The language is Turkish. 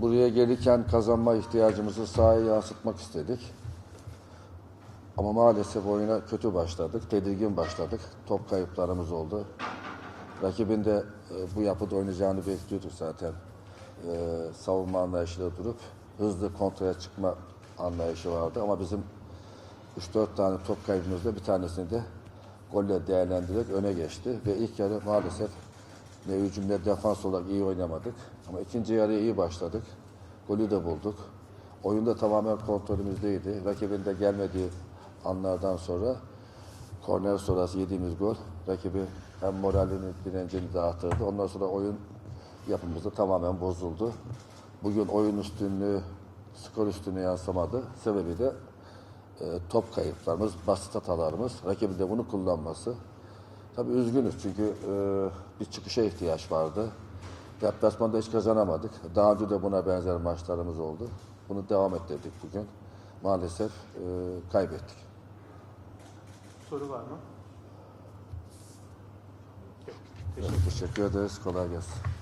buraya gelirken kazanma ihtiyacımızı sahaya yansıtmak istedik. Ama maalesef oyuna kötü başladık, tedirgin başladık. Top kayıplarımız oldu. Rakibin de e, bu yapıda oynayacağını bekliyorduk zaten. E, savunma anlayışıyla durup hızlı kontraya çıkma anlayışı vardı. Ama bizim 3-4 tane top kaybımızda bir tanesini de golle değerlendirerek öne geçti. Ve ilk yarı maalesef ne hücum ne defans olarak iyi oynamadık. Ama ikinci yarıya iyi başladık. Golü de bulduk. Oyunda tamamen kontrolümüzdeydi. Rakibin de gelmediği anlardan sonra korner sonrası yediğimiz gol rakibi hem moralini, direncini dağıtırdı. Ondan sonra oyun yapımız da tamamen bozuldu. Bugün oyun üstünlüğü, skor üstünlüğü yansımadı. Sebebi de e, top kayıplarımız, basit hatalarımız, rakibin de bunu kullanması. Tabii üzgünüz çünkü e, bir çıkışa ihtiyaç vardı. Deplasmanda hiç kazanamadık. Daha önce de buna benzer maçlarımız oldu. Bunu devam ettirdik bugün. Maalesef e, kaybettik. Soru var mı? Yok. Teşekkür ederiz. Kolay gelsin.